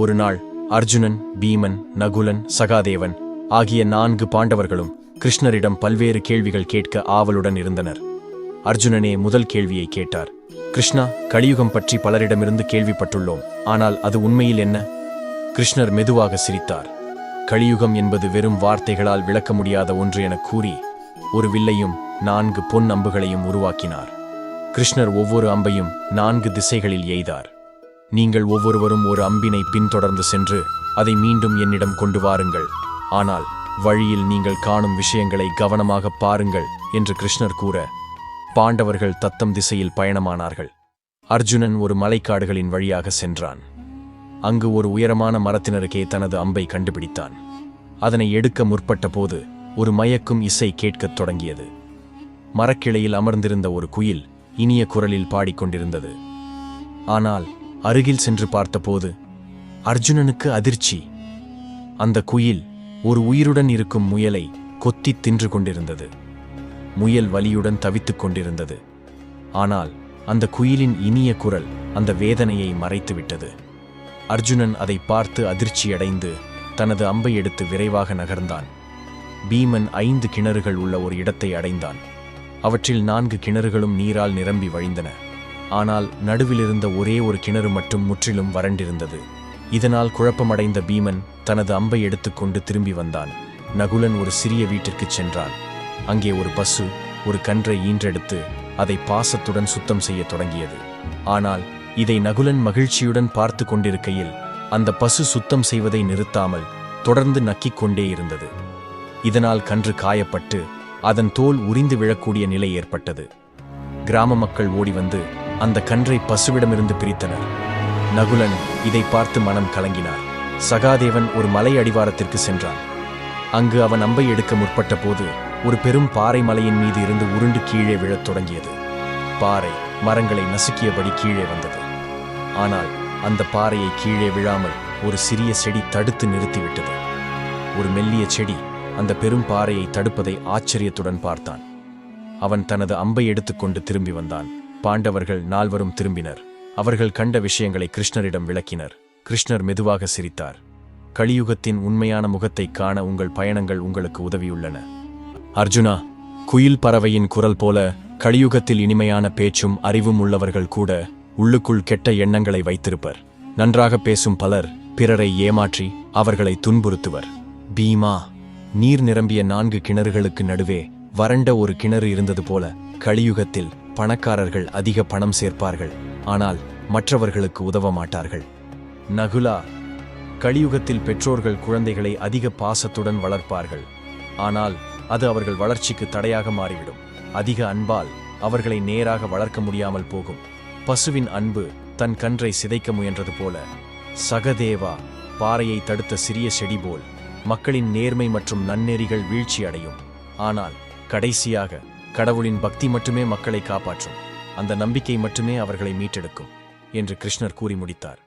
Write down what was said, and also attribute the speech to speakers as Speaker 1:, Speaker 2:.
Speaker 1: ஒரு நாள் அர்ஜுனன் பீமன் நகுலன் சகாதேவன் ஆகிய நான்கு பாண்டவர்களும் கிருஷ்ணரிடம் பல்வேறு கேள்விகள் கேட்க ஆவலுடன் இருந்தனர். அர்ஜுனனே முதல் கேள்வியை கேட்டார். கிருஷ்ணா கலியுகம் பற்றி பலரிடமிருந்து கேள்விப்பட்டுள்ளோம். ஆனால் அது உண்மையில் என்ன? கிருஷ்ணர் மெதுவாக சிரித்தார். கலியுகம் என்பது வெறும் வார்த்தைகளால் விளக்க முடியாத ஒன்று என கூறி ஒரு வில்லையும் நான்கு பொன் அம்புகளையும் உருவாக்கினார். கிருஷ்ணர் ஒவ்வொரு அம்பையும் நான்கு திசைகளில் எய்தார். நீங்கள் ஒவ்வொருவரும் ஒரு அம்பினை பின்தொடர்ந்து சென்று அதை மீண்டும் என்னிடம் கொண்டு வாருங்கள். ஆனால் வழியில் நீங்கள் காணும் விஷயங்களை கவனமாக பாருங்கள் என்று கிருஷ்ணர் கூற பாண்டவர்கள் தத்தம் திசையில் பயணமானார்கள். அர்ஜுனன் ஒரு மலைக்காடுகளின் வழியாக சென்றான். அங்கு ஒரு உயரமான மரத்தினருக்கே தனது அம்பை கண்டுபிடித்தான். அதனை எடுக்க முற்பட்ட போது ஒரு மயக்கும் இசை கேட்கத் தொடங்கியது. மரக்கிளையில் அமர்ந்திருந்த ஒரு குயில் இனிய குரலில் பாடிக்கொண்டிருந்தது. ஆனால் அருகில் சென்று பார்த்தபோது அர்ஜுனனுக்கு அதிர்ச்சி. அந்த குயில் ஒரு உயிருடன் இருக்கும் முயலை கொத்தித் தின்று கொண்டிருந்தது. முயல் வலியுடன் தவித்துக் கொண்டிருந்தது. ஆனால் அந்த குயிலின் இனிய குரல் அந்த வேதனையை மறைத்துவிட்டது. அர்ஜுனன் அதை பார்த்து அதிர்ச்சியடைந்து தனது அம்பை எடுத்து விரைவாக நகர்ந்தான். பீமன் ஐந்து கிணறுகள் உள்ள ஒரு இடத்தை அடைந்தான். அவற்றில் நான்கு கிணறுகளும் நீரால் நிரம்பி வழிந்தன. ஆனால் நடுவிலிருந்த ஒரே ஒரு கிணறு மட்டும் முற்றிலும் வறண்டிருந்தது. இதனால் குழப்பமடைந்த பீமன் தனது அம்பை எடுத்துக்கொண்டு திரும்பி வந்தான். நகுலன் ஒரு சிறிய வீட்டிற்குச் சென்றான். அங்கே ஒரு பசு ஒரு கன்றை ஈன்றெடுத்து அதை பாசத்துடன் சுத்தம் செய்யத் தொடங்கியது. ஆனால் இதை நகுலன் மகிழ்ச்சியுடன் பார்த்து கொண்டிருக்கையில் அந்த பசு சுத்தம் செய்வதை நிறுத்தாமல் தொடர்ந்து நக்கிக் கொண்டே இருந்தது. இதனால் கன்று காயப்பட்டு அதன் தோல் உறிந்து விழக்கூடிய நிலை ஏற்பட்டது. கிராம மக்கள் ஓடி வந்து அந்த கன்றை பசுவிடமிருந்து பிரித்தனர். நகுலன் இதை பார்த்து மனம் கலங்கினார். சகாதேவன் ஒரு மலை அடிவாரத்திற்கு சென்றான். அங்கு அவன் அம்பை எடுக்க முற்பட்ட போது ஒரு பெரும் பாறை மலையின் மீது இருந்து உருண்டு கீழே விழத் தொடங்கியது. பாறை மரங்களை நசுக்கியபடி கீழே வந்தது. ஆனால் அந்த பாறையை கீழே விழாமல் ஒரு சிறிய செடி தடுத்து நிறுத்திவிட்டது. ஒரு மெல்லிய செடி அந்த பெரும் பாறையை தடுப்பதை ஆச்சரியத்துடன் பார்த்தான். அவன் தனது அம்பை எடுத்துக்கொண்டு திரும்பி வந்தான். பாண்டவர்கள் நால்வரும் திரும்பினர். அவர்கள் கண்ட விஷயங்களை கிருஷ்ணரிடம் விளக்கினர். கிருஷ்ணர் மெதுவாக சிரித்தார். கலியுகத்தின் உண்மையான முகத்தை காண உங்கள் பயணங்கள் உங்களுக்கு உதவியுள்ளன. அர்ஜுனா குயில் பறவையின் குரல் போல கலியுகத்தில் இனிமையான பேச்சும் அறிவும் உள்ளவர்கள் கூட உள்ளுக்குள் கெட்ட எண்ணங்களை வைத்திருப்பர். நன்றாக பேசும் பலர் பிறரை ஏமாற்றி அவர்களை துன்புறுத்துவர். பீமா நீர் நிரம்பிய நான்கு கிணறுகளுக்கு நடுவே வறண்ட ஒரு கிணறு இருந்தது போல கலியுகத்தில் பணக்காரர்கள் அதிக பணம் சேர்ப்பார்கள் ஆனால் மற்றவர்களுக்கு உதவ மாட்டார்கள். நகுலா கலியுகத்தில் பெற்றோர்கள் குழந்தைகளை அதிக பாசத்துடன் வளர்ப்பார்கள். ஆனால் அது அவர்கள் வளர்ச்சிக்கு தடையாக மாறிவிடும். அதிக அன்பால் அவர்களை நேராக வளர்க்க முடியாமல் போகும். பசுவின் அன்பு தன் கன்றை சிதைக்க முயன்றது போல சகதேவா பாறையை தடுத்த சிறிய செடி போல் மக்களின் நேர்மை மற்றும் நன்னெறிகள் வீழ்ச்சி அடையும் ஆனால் கடைசியாக கடவுளின் பக்தி மட்டுமே மக்களை காப்பாற்றும். அந்த நம்பிக்கை மட்டுமே அவர்களை மீட்டெடுக்கும் என்று கிருஷ்ணர் கூறி முடித்தார்.